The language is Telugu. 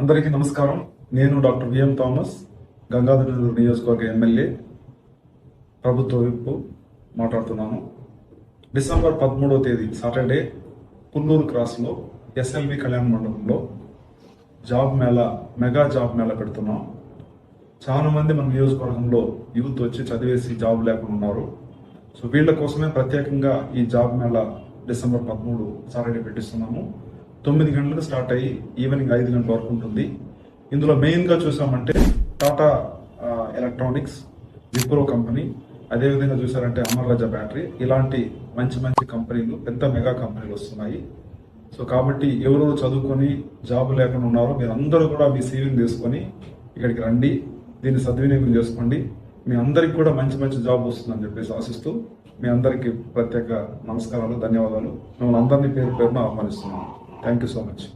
అందరికీ నమస్కారం. నేను డాక్టర్ విఎం థామస్ గంగాధర నియోజకవర్గ ఎమ్మెల్యే. ప్రభుత్వ విప్పు మాట్లాడుతున్నాను. డిసెంబర్ పదమూడవ తేదీ సాటర్డే పుల్లూరు క్రాస్లో ఎస్ఎల్వి కళ్యాణ మండపంలో job mela mega job mela పెడుతున్నాం. చాలా మంది మన నియోజకవర్గంలో యూత్ వచ్చి చదివేసి జాబ్ లేకుండా ఉన్నారు. సో వీళ్ళ కోసమే ప్రత్యేకంగా ఈ జాబ్ మేళా డిసెంబర్ పదమూడు సాటర్డే పెట్టిస్తున్నాము. తొమ్మిది గంటలకు స్టార్ట్ అయ్యి ఈవినింగ్ ఐదు గంటల వరకు ఉంటుంది. ఇందులో మెయిన్గా చూసామంటే టాటా ఎలక్ట్రానిక్స్ విప్రో కంపెనీ అదేవిధంగా చూసారంటే అమర్ రాజా బ్యాటరీ ఇలాంటి మంచి మంచి కంపెనీలు పెద్ద మెగా కంపెనీలు వస్తున్నాయి. సో కాబట్టి ఎవరు చదువుకొని జాబ్ లేకుండా ఉన్నారో మీరు అందరూ కూడా మీ సీవీని తీసుకొని ఇక్కడికి రండి దీన్ని సద్వినియోగం చేసుకోండి. మీ అందరికి కూడా మంచి మంచి జాబ్ వస్తుందని చెప్పేసి ఆశిస్తూ మీ అందరికీ ప్రత్యేక నమస్కారాలు ధన్యవాదాలు. మిమ్మల్ని అందరినీ పేరు పేరున ఆహ్వానిస్తున్నాను. Thank you so much.